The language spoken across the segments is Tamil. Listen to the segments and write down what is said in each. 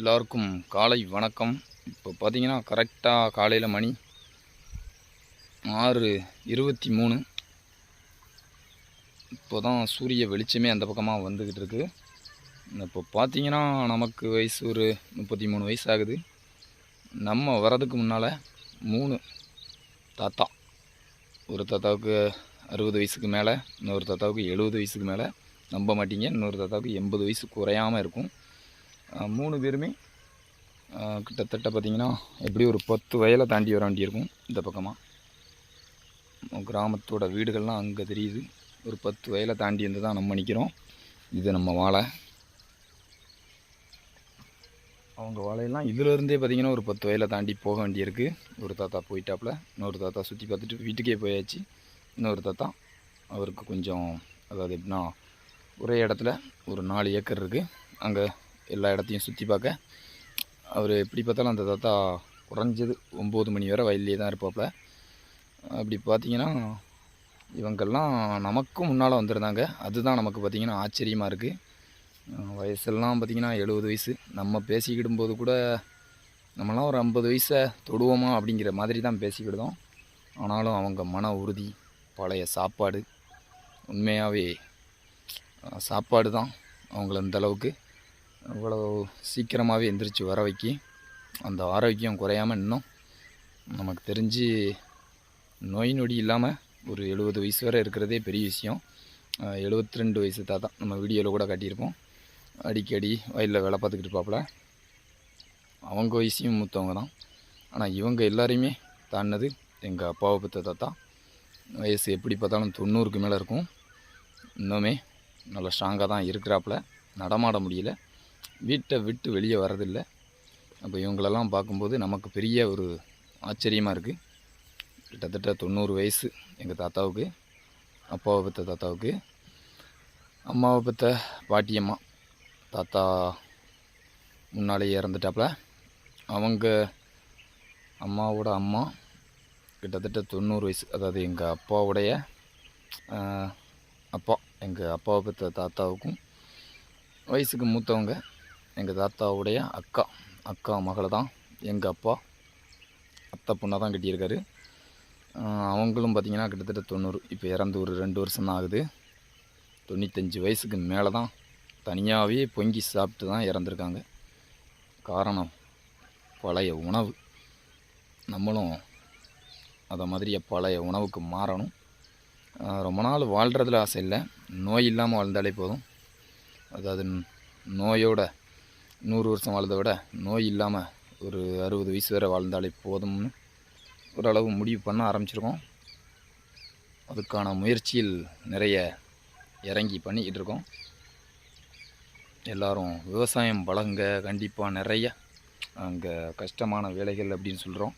எல்லாருக்கும் காலை வணக்கம். இப்போ பார்த்தீங்கன்னா கரெக்டாக காலையில் மணி ஆறு இருபத்தி மூணு. இப்போ தான் சூரிய வெளிச்சமே அந்த பக்கமாக வந்துக்கிட்டு இருக்கு. இப்போ பார்த்தீங்கன்னா நமக்கு வயசு ஒரு முப்பத்தி மூணு வயசு ஆகுது நம்ம வர்றதுக்கு முன்னால் மூணு தாத்தா. ஒரு தாத்தாவுக்கு அறுபது வயசுக்கு மேலே இன்னொரு தாத்தாவுக்கு எழுபது வயசுக்கு மேலே. நம்ப மாட்டீங்க இன்னொரு தாத்தாவுக்கு எண்பது வயசு குறையாமல் இருக்கும். மூணு பேருமே கிட்டத்தட்ட பார்த்திங்கன்னா எப்படி ஒரு பத்து வயலை தாண்டி வர வேண்டியிருக்கும் இந்த பக்கமாக கிராமத்தோட வீடுகள்லாம் அங்கே தெரியுது. ஒரு பத்து வயலை தாண்டி வந்து தான் நம்ம நிற்கிறோம் இது நம்ம வாழை. அவங்க வாழையெல்லாம் இதிலேருந்தே பார்த்திங்கன்னா ஒரு பத்து வயலை தாண்டி போக வேண்டியிருக்கு. ஒரு தாத்தா போயிட்டாப்புல. இன்னொரு தாத்தா சுற்றி பார்த்துட்டு வீட்டுக்கே போயாச்சு. இன்னொரு தாத்தா அவருக்கு கொஞ்சம் அதாவது எப்படின்னா ஒரே இடத்துல ஒரு நாலு ஏக்கர் இருக்குது அங்கே எல்லா இடத்தையும் சுற்றி பார்க்க. அவர் எப்படி பார்த்தாலும் அந்த தாத்தா குறைஞ்சது ஒம்பது மணி வரை வயல்லே தான் இருப்பாப்புல அப்படி பார்த்தீங்கன்னா இவங்கெல்லாம் நமக்கும் முன்னால் வந்திருந்தாங்க. அதுதான் நமக்கு பார்த்திங்கன்னா ஆச்சரியமாக இருக்குது வயசெல்லாம் பார்த்திங்கன்னா எழுபது வயசு. நம்ம பேசிக்கிடும்போது கூட நம்மளாம் ஒரு ஐம்பது வயசை தொடுவோமா அப்படிங்கிற மாதிரி தான் பேசிக்கிடுதோம். ஆனாலும் அவங்க மன உறுதி பழைய சாப்பாடு உண்மையாகவே சாப்பாடு தான் அவங்கள இந்த அவ்வளோ இவ்வளோ சீக்கிரமாகவே எந்திரிச்சு வர வைக்கி அந்த ஆரோக்கியம் குறையாமல் இன்னும் நமக்கு தெரிஞ்சு நோய் நொடி இல்லாமல் ஒரு எழுபது வயசு வரை இருக்கிறதே பெரிய விஷயம். எழுபத்தி ரெண்டு வயசு தாத்தா நம்ம வீடியோவில் கூட காட்டியிருப்போம். அடிக்கடி வயலில் வேலை பார்த்துக்கிட்டு இருப்பாப்புல. அவங்க வயசையும் மூத்தவங்க தான். ஆனால் இவங்க எல்லாரையுமே தாண்டினது எங்கள் அப்பாவை பற்ற தாத்தா. வயசு எப்படி பார்த்தாலும் தொண்ணூறுக்கு மேலே இருக்கும். இன்னுமே நல்லா ஸ்ட்ராங்காக தான் இருக்கிறாப்புல. நடமாட முடியல. வீட்டை விட்டு வெளியே வரதில்லை. அப்போ இவங்களெல்லாம் பார்க்கும்போது நமக்கு பெரிய ஒரு ஆச்சரியமாக இருக்குது கிட்டத்தட்ட தொண்ணூறு வயசு எங்கள் தாத்தாவுக்கு அப்பாவை பெற்ற தாத்தாவுக்கு அம்மாவை பெற்ற பாட்டியம்மா தாத்தா முன்னாலேயே இறந்துட்டாப்புல அவங்க அம்மாவோட அம்மா கிட்டத்தட்ட தொண்ணூறு வயசு அதாவது எங்கள் அப்பாவுடைய அப்பா எங்கள் அப்பாவை பெற்ற தாத்தாவுக்கும் வயசுக்கு மூத்தவங்க. எங்கள் தாத்தாவுடைய அக்கா. அக்கா மகளை தான் எங்கள் அப்பா. அத்தை பொண்ணை தான் கட்டியிருக்காரு அவங்களும் பார்த்திங்கன்னா கிட்டத்தட்ட தொண்ணூறு இப்போ இறந்து ஒரு ரெண்டு வருஷம் தான் ஆகுது. தொண்ணூத்தஞ்சு வயசுக்கு மேலே தான் தனியாகவே பொங்கி சாப்பிட்டு தான் இறந்துருக்காங்க. காரணம் பழைய உணவு. நம்மளும் அதை மாதிரியே பழைய உணவுக்கு மாறணும். ரொம்ப நாள் வாழ்கிறதுல ஆசை இல்லை. நோய் இல்லாமல் வாழ்ந்தாலே போதும். அதாவது நோயோட நூறு வருஷம் வாழ்ந்த விட நோய் இல்லாமல் ஒரு அறுபது வயசு வரை வாழ்ந்தாலே போதும்னு ஓரளவு முடிவு பண்ண ஆரம்பிச்சிருக்கோம். அதுக்கான முயற்சியில் நிறைய இறங்கி பண்ணிக்கிட்டு இருக்கோம். எல்லாரும் விவசாயம் பழங்க கண்டிப்பாக நிறைய அங்கே கஷ்டமான வேலைகள் அப்படின்னு சொல்கிறோம்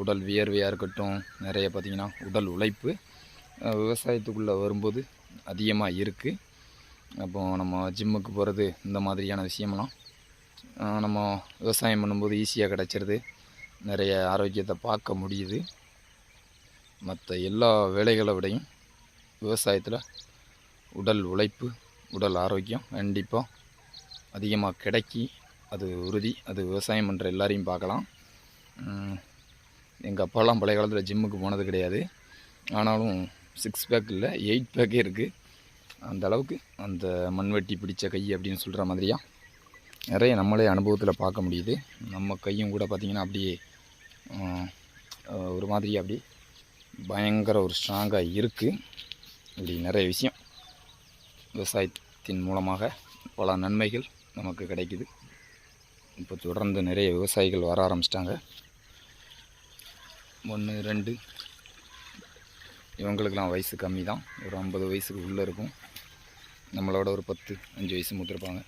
உடல் வியர்வையாக இருக்கட்டும் நிறைய பார்த்திங்கன்னா உடல் உழைப்பு விவசாயத்துக்குள்ளே வரும்போது அதிகமாக இருக்குது அப்போ நம்ம ஜிம்முக்கு போகிறது இந்த மாதிரியான விஷயமெல்லாம் நம்ம விவசாயம் பண்ணும்போது ஈஸியாக கிடச்சிருது. நிறைய ஆரோக்கியத்தை பார்க்க முடியுது. மற்ற எல்லா வேலைகளை விடையும் விவசாயத்தில் உடல் உழைப்பு உடல் ஆரோக்கியம் கண்டிப்பாக அதிகமாக கிடைக்கி அது உறுதி. அது விவசாயம் பண்ணுற எல்லாரையும் பார்க்கலாம். எங்கள் அப்பாலாம் பழைய காலத்தில் ஜிம்முக்கு போனது கிடையாது. ஆனாலும் சிக்ஸ் பேக் இல்லை எயிட் பேக்கே இருக்குது அந்த அளவுக்கு அந்த மண்வெட்டி பிடிச்ச கை அப்படின்னு சொல்கிற மாதிரியா? நிறைய நம்மளே அனுபவத்தில் பார்க்க முடியுது. நம்ம கையும் கூட பார்த்திங்கன்னா அப்படியே ஒரு மாதிரி அப்படி பயங்கர ஒரு ஸ்ட்ராங்காக இருக்குது இப்படி நிறைய விஷயம் விவசாயத்தின் மூலமாக பல நன்மைகள் நமக்கு கிடைக்குது. இப்போ தொடர்ந்து நிறைய விவசாயிகள் வர ஆரம்பிச்சிட்டாங்க. ஒன்று ரெண்டு இவங்களுக்கெல்லாம் வயசு கம்மி தான் ஒரு ஐம்பது வயசுக்கு உள்ளே இருக்கும். நம்மளோட ஒரு பத்து அஞ்சு வயசு மூத்திருப்பாங்க.